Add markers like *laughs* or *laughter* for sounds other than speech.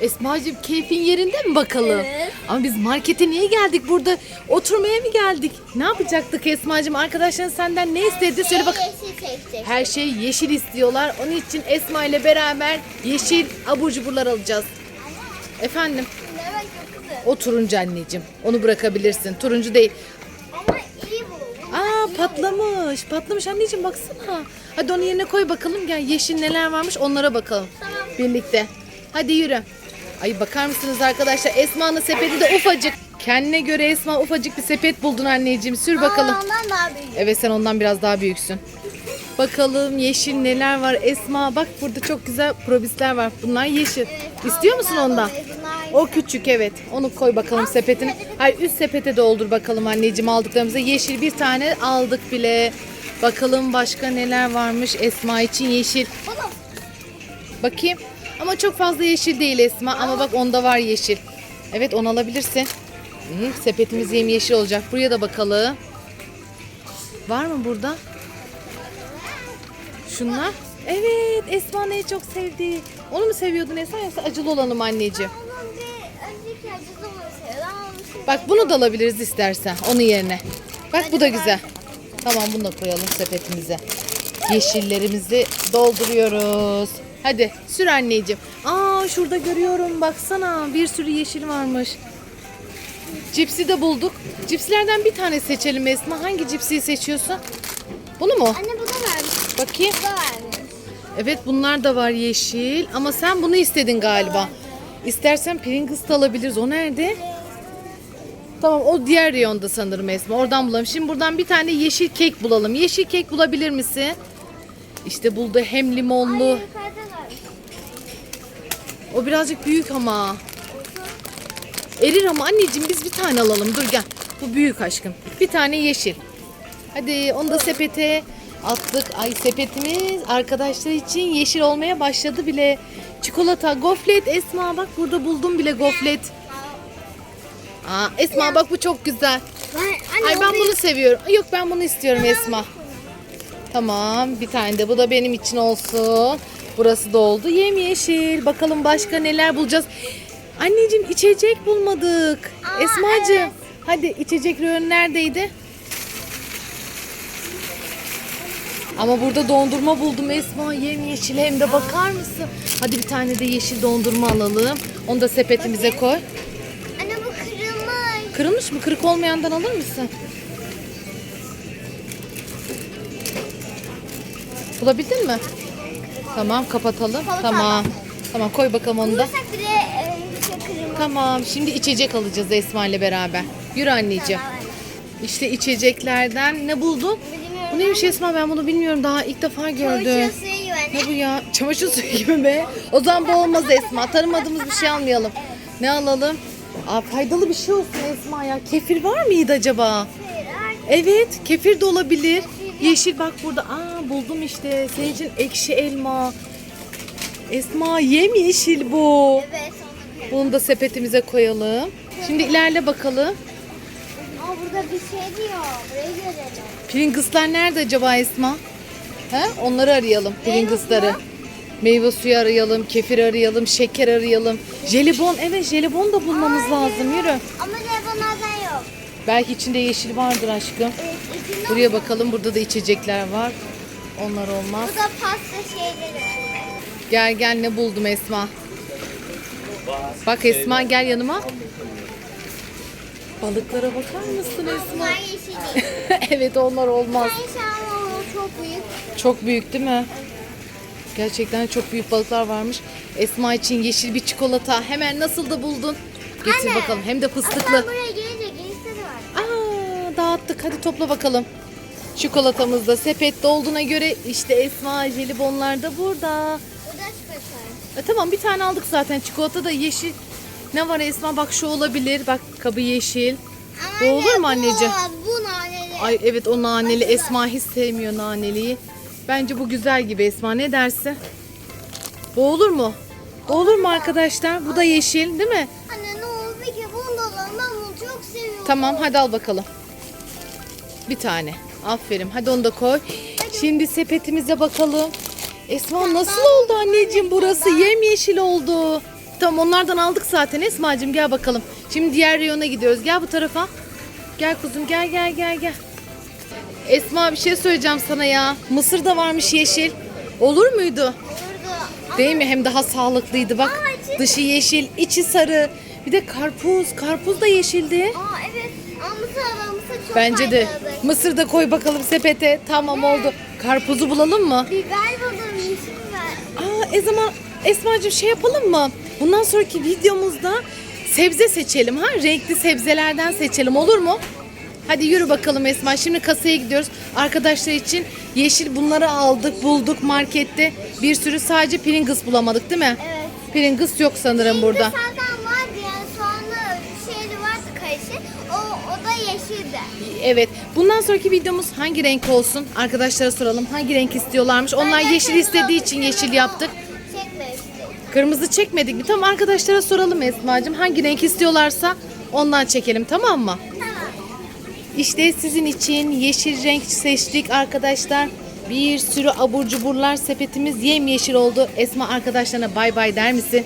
Esma'cığım keyfin yerinde mi bakalım? Evet. Ama biz markete niye geldik burada? Oturmaya mı geldik? Ne yapacaktık Esma'cığım? Arkadaşların senden ne istedi? Söyle bak. Yeşil seçecek. Her şey yeşil istiyorlar. Onun için Esma ile beraber yeşil abur cuburlar alacağız. Efendim? Ne bak çok güzel. O turuncu anneciğim. Onu bırakabilirsin. Turuncu değil. Ama iyi bu. Aa patlamış. Patlamış anneciğim baksana. Hadi onu yerine koy bakalım. Gel yeşil neler varmış onlara bakalım. Tamam. Birlikte. Hadi yürü. Ay bakar mısınız arkadaşlar? Esma'nın sepeti de ufacık. Kendine göre Esma ufacık bir sepet buldun anneciğim. Sür bakalım. Aa, ondan daha büyük. Evet sen ondan biraz daha büyüksün. Bakalım yeşil neler var. Esma bak burada çok güzel probisler var. Bunlar yeşil. İstiyor musun ondan? O küçük evet. Onu koy bakalım sepetine. Hayır üst sepete doldur bakalım anneciğim aldıklarımızı. Yeşil bir tane aldık bile. Bakalım başka neler varmış Esma için yeşil. Bakayım. Ama çok fazla yeşil değil Esma. Ama bak onda var yeşil. Evet onu alabilirsin. Hı, sepetimiz yemyeşil olacak. Buraya da bakalım. Var mı burada? Şunlar. Evet Esma neyi çok sevdi. Onu mu seviyordun Esma yoksa acılı olanı mı anneciğim? Bak bunu da alabiliriz istersen onun yerine. Bak bu da güzel. Tamam bunu da koyalım sepetimize. Yeşillerimizi dolduruyoruz. Hadi sür anneciğim. Aa şurada görüyorum baksana bir sürü yeşil varmış. Cipsi de bulduk. Cipslerden bir tane seçelim Esma. Hangi cipsiyi seçiyorsun? Bunu mu? Anne bu da vermiş. Bakayım. Bu da vermiş. Evet bunlar da var yeşil ama sen bunu istedin galiba. İstersen Pringles de alabiliriz. O nerede? Tamam o diğer reyonda sanırım Esma. Oradan bulalım. Şimdi buradan bir tane yeşil kek bulalım. Yeşil kek bulabilir misin? İşte buldu hem limonlu. Var. O birazcık büyük ama. Erir ama anneciğim biz bir tane alalım. Dur gel. Bu büyük aşkım. Bir tane yeşil. Hadi onu da sepete attık. Ay sepetimiz arkadaşlar için yeşil olmaya başladı bile. Çikolata, goflet Esma bak burada buldum bile goflet. Aa, Esma bak bu çok güzel. Ay ben bunu seviyorum. Yok ben bunu istiyorum Esma. Tamam bir tane de bu da benim için olsun. Burası da oldu. Yemyeşil. Bakalım başka neler bulacağız. Anneciğim içecek bulmadık. Aa, Esmacığım. evet. Hadi içecek reyonu neredeydi? Ama burada dondurma buldum Esma yemyeşil hem de bakar mısın? Hadi bir tane de yeşil dondurma alalım. Onu da sepetimize koy. Anne bu kırılmış. Kırılmış mı? Kırık olmayandan alır mısın? Bulabildin mi? Tamam kapatalım. Kapatalım. Tamam. Tamam koy bakalım onu da. Bulursak bile e. Tamam şimdi içecek alacağız Esma ile beraber. Yürü anneciğim. Tamam. İşte içeceklerden ne buldun? Bilmiyorum. Bu neymiş Esma ben bunu bilmiyorum daha ilk defa gördüm. Çamaşır suyu gibi. Ne bu ya? Çamaşır suyu gibi be. O zaman bu olmaz Esma. Tanımadığımız bir şey almayalım. Ne alalım? Aa, faydalı bir şey olsun Esma ya. Kefir var mıydı acaba? Hayır, Evet, kefir de olabilir. Yeşil bak burada. Aa buldum işte. Senin için ekşi elma. Esma yemyeşil bu. Evet. Bunu da sepetimize koyalım. Şimdi ilerle bakalım. Aa burada bir şey diyor. Burayı görelim. Pringles'lar nerede acaba Esma? He? Onları arayalım. Pringles'ları. Meyve suyu arayalım, kefir arayalım, şeker arayalım. Jelibon, evet jelibon da bulmamız lazım. Yürü. Ama lemonlardan yok. Belki içinde yeşil vardır aşkım. Evet, Buraya bakalım. Burada da içecekler var. Onlar olmaz. Bu da pasta şeyleri. Gel gel ne buldum Esma. Bak Esma gel yanıma. Balıklara bakar mısın Esma? Bunlar yeşil değil. *laughs* evet onlar olmaz. Çok büyük. Çok büyük değil mi? Gerçekten çok büyük balıklar varmış. Esma için yeşil bir çikolata. Hemen nasıl da buldun? Getir Anne. bakalım. Hem de fıstıklı. buraya de var. Dağıttık. Hadi topla bakalım. Çikolatamız da sepette olduğuna göre işte Esma jelibonlar da burada. Bu da çıkartır. E, tamam bir tane aldık zaten. Çikolata da yeşil. Ne var Esma? Bak şu olabilir. Bak kabı yeşil. Bu olur mu anneciğim? Bu, bu naneli. Ay evet o naneli. Esma hiç sevmiyor naneliyi. Bence bu güzel gibi Esma. Ne dersin? Bu olur mu? Bu olur mu arkadaşlar? Bu da yeşil değil mi? Anne ne da alalım. Ben bunu çok seviyorum. Tamam hadi al bakalım. Bir tane. Aferin. Hadi onu da koy. Şimdi sepetimize bakalım. Esma nasıl oldu anneciğim burası? Yemyeşil oldu. tamam onlardan aldık zaten Esma'cığım gel bakalım. Şimdi diğer reyona gidiyoruz. Gel bu tarafa. Gel kuzum gel gel gel gel. Esma bir şey söyleyeceğim sana ya. Mısır da varmış yeşil. Olur muydu? Burada. Değil mi? Hem daha sağlıklıydı bak. Dışı yeşil, içi sarı. Bir de karpuz. Karpuz da yeşildi. Aa evet. Ama mısır. Mısır çok Bence de. faydalı. Mısır da koy bakalım sepete. Tamam oldu. Karpuzu bulalım mı? Biber bulalım. Yeşil biber. Aa, e zaman Esma'cığım şey yapalım mı? Bundan sonraki videomuzda sebze seçelim ha? Renkli sebzelerden seçelim olur mu? Hadi yürü bakalım Esma. Şimdi kasaya gidiyoruz. Arkadaşlar için yeşil bunları aldık, bulduk markette. Bir sürü sadece Pringles bulamadık değil mi? Evet. Pringles yok sanırım burada. Burada Evet. Bundan sonraki videomuz hangi renk olsun? Arkadaşlara soralım. Hangi renk istiyorlarmış? Onlar yeşil istediği için yeşil yaptık. Kırmızı çekmedik mi? Tamam arkadaşlara soralım Esma'cığım. Hangi renk istiyorlarsa ondan çekelim tamam mı? Tamam. İşte sizin için yeşil renk seçtik arkadaşlar. Bir sürü abur cuburlar sepetimiz yemyeşil oldu. Esma arkadaşlarına bay bay der misin?